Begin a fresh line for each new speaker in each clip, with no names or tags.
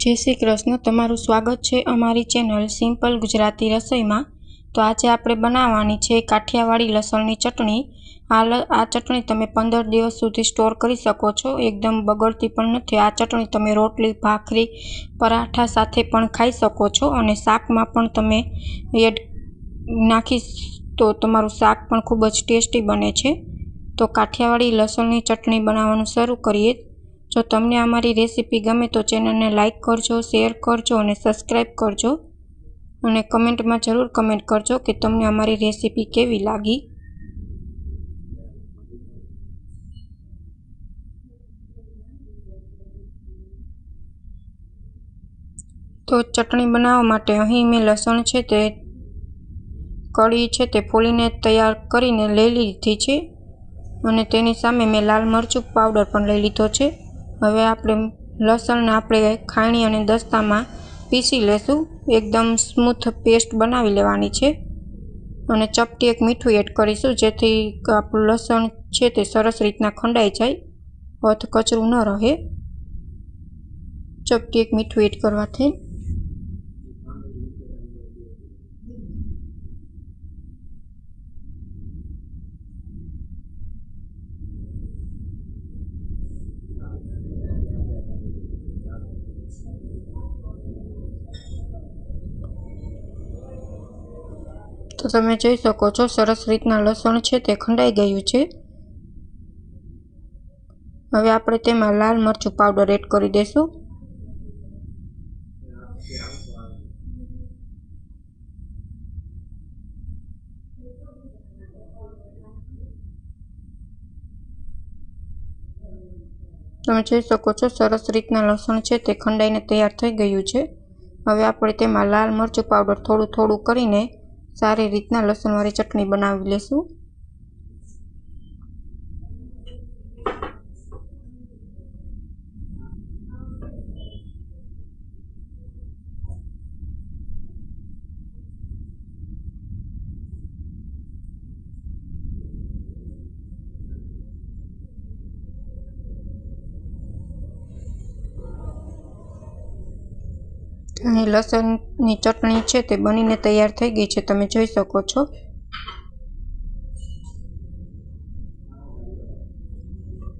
જય શ્રી કૃષ્ણ, તમારું સ્વાગત છે અમારી ચેનલ સિમ્પલ ગુજરાતી રસોઈમાં. તો આજે આપણે બનાવવાની છે કાઠિયાવાડી લસણની ચટણી. આ આ ચટણી તમે પંદર દિવસ સુધી સ્ટોર કરી શકો છો. એકદમ બગડતી પણ નથી. આ ચટણી તમે રોટલી, ભાખરી, પરાઠા સાથે પણ ખાઈ શકો છો અને શાકમાં પણ તમે એડ નાખી તો તમારું શાક પણ ખૂબ જ ટેસ્ટી બને છે. તો કાઠિયાવાડી લસણની ચટણી બનાવવાનું શરૂ કરીએ. જો તમને અમારી રેસીપી ગમે તો ચેનલને લાઇક કરજો, શેર કરજો અને સબસ્ક્રાઈબ કરજો. અને કમેન્ટમાં જરૂર કમેન્ટ કરજો કે તમને અમારી રેસીપી કેવી લાગી. તો ચટણી બનાવવા માટે અહીં મેં લસણ છે તે, કળી છે તે ફોલીને તૈયાર કરીને લઈ લીધી છે. અને તેની સામે મેં લાલ મરચું પાવડર પણ લઈ લીધો છે. હવે આપણે લસણને આપણે ખાણી અને દસ્તામાં પીસી લેશું. એકદમ સ્મૂથ પેસ્ટ બનાવી લેવાની છે. અને ચપટી એક મીઠું એડ કરીશું, જેથી આપણું લસણ છે તે સરસ રીતના ખંડાઈ જાય અથ કચરું ન રહે. ચપટી એક મીઠું એડ કરવાથી તો તમે જોઈ શકો છો, સરસ રીતના લસણ છે તે ખંડાઈ ગયું છે. હવે આપણે તેમાં લાલ મરચું પાવડર એડ કરી દઈશું તમે જોઈ શકો છો, સરસ રીતના લસણ છે તે ખંડાઈને તૈયાર થઈ ગયું છે. હવે આપણે તેમાં લાલ મરચું પાવડર થોડું થોડું કરીને સારી રીતના લસણવાળી ચટણી બનાવી લેશું. અહીં લસણની ચટણી છે તે બનીને તૈયાર થઈ ગઈ છે. તમે જોઈ શકો છો.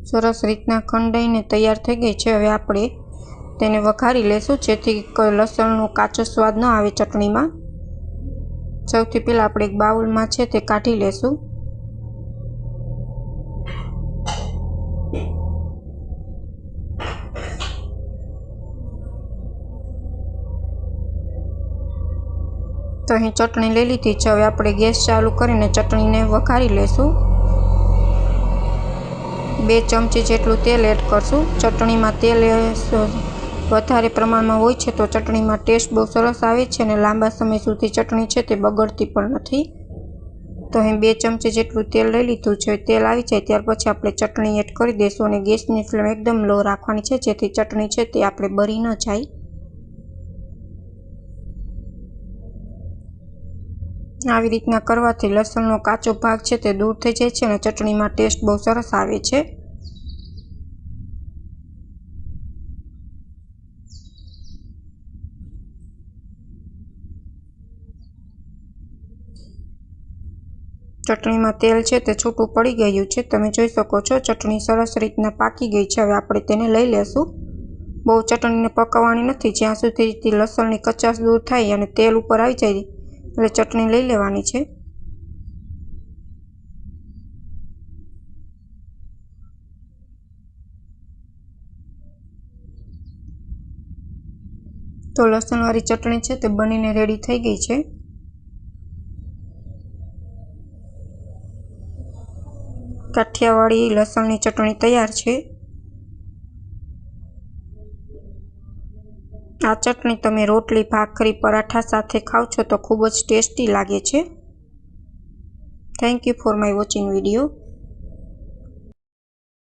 સરસ રીતના ખંડાઈને તૈયાર થઈ ગઈ છે. હવે આપણે તેને વઘારી લેશું, જેથી લસણનો કાચો સ્વાદ ન આવે ચટણીમાં. સૌથી પહેલાં આપણે એક બાઉલમાં છે તે કાઢી લેશું. તો અહીં ચટણી લઈ લીધી છે. હવે આપણે ગેસ ચાલુ કરીને ચટણીને વઘારી લેશું. બે ચમચી જેટલું તેલ એડ કરશું. ચટણીમાં તેલ વધારે પ્રમાણમાં હોય છે તો ચટણીમાં ટેસ્ટ બહુ સરસ આવે છે અને લાંબા સમય સુધી ચટણી છે તે બગડતી પણ નથી. તો અહીં બે ચમચી જેટલું તેલ લઈ લીધું છે. તેલ આવી જાય ત્યાર પછી આપણે ચટણી એડ કરી દઈશું અને ગેસની ફ્લેમ એકદમ લો રાખવાની છે જેથી ચટણી છે તે આપણે બળી ન જાય. આવી રીતના કરવાથી લસણનો કાચો ભાગ છે તે દૂર થઈ જાય છે અને ચટણીમાં ટેસ્ટ બહુ સરસ આવે છે. ચટણીમાં તેલ છે તે છૂટું પડી ગયું છે. તમે જોઈ શકો છો ચટણી સરસ રીતના પાકી ગઈ છે. હવે આપણે તેને લઈ લેશું. બહુ ચટણીને પકવવાની નથી. જ્યાં સુધી લસણની કચાશ દૂર થાય અને તેલ ઉપર આવી જાય એટલે ચટણી લઈ લેવાની છે. તો લસણવાળી ચટણી છે તે બનીને રેડી થઈ ગઈ છે. કાઠિયાવાડી લસણની ચટણી તૈયાર છે. આ ચટણી તમે રોટલી, ભાખરી, પરાઠા સાથે ખાવ છો તો ખૂબ જ ટેસ્ટી લાગે છે. Thank you for my watching video